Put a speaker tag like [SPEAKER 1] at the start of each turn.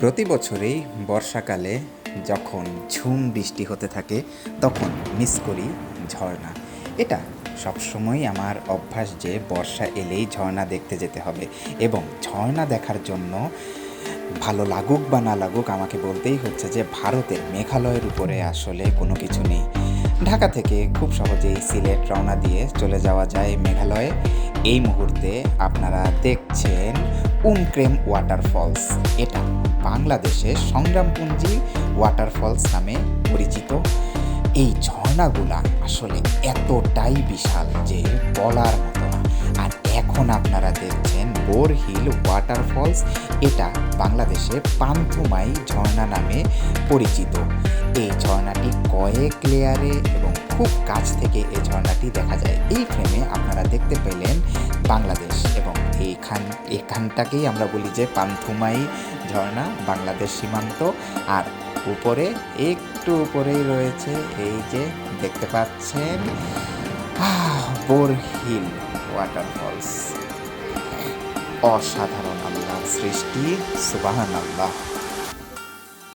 [SPEAKER 1] প্রতি বছরেই বর্ষাকালে যখন ঝুম বৃষ্টি হতে থাকে, তখন মিস করি ঝর্ণা। এটা সবসময় আমার অভ্যাস যে বর্ষা এলেই ঝর্ণা দেখতে যেতে হবে এবং ঝর্ণা দেখার জন্য ভালো লাগুক বা না লাগুক আমাকে বলতেই হচ্ছে যে ভারতের মেঘালয়ের উপরে আসলে কোনো কিছু নেই। ঢাকা থেকে খুব সহজেই সিলেট রওনা দিয়ে চলে যাওয়া যায় মেঘালয়ে। এই মুহূর্তে আপনারা দেখছেন উমক্রেম ওয়াটারফলস। এটা বাংলাদেশে সংগ্রামপুঞ্জি ওয়াটারফলস নামে পরিচিত। এই ঝর্ণাগুলা আসলে এতটাই বিশাল যে বলার মতো না। আর এখন আপনারা দেখছেন বোর হিল ওয়াটারফলস। এটা বাংলাদেশে পান্থুমাই ঝর্ণা নামে পরিচিত। এই ঝর্ণাটি কয়েক লেয়ারে এবং খুব কাছ থেকে এই ঝর্ণাটি দেখা যায়। এই ফ্রেমে আপনারা দেখতে পেলেন বাংলাদেশ এইখান এখানটাকেই আমরা বলি যে পান্থুমাই ঝর্ণা, বাংলাদেশ সীমান্ত। আর উপরে, একটু উপরেই রয়েছে এই যে দেখতে পাচ্ছেন বোরহিল বোর হিল ওয়াটারফলস অসাধারণ আল্লাহ সৃষ্টি সুবাহান আল্লাহ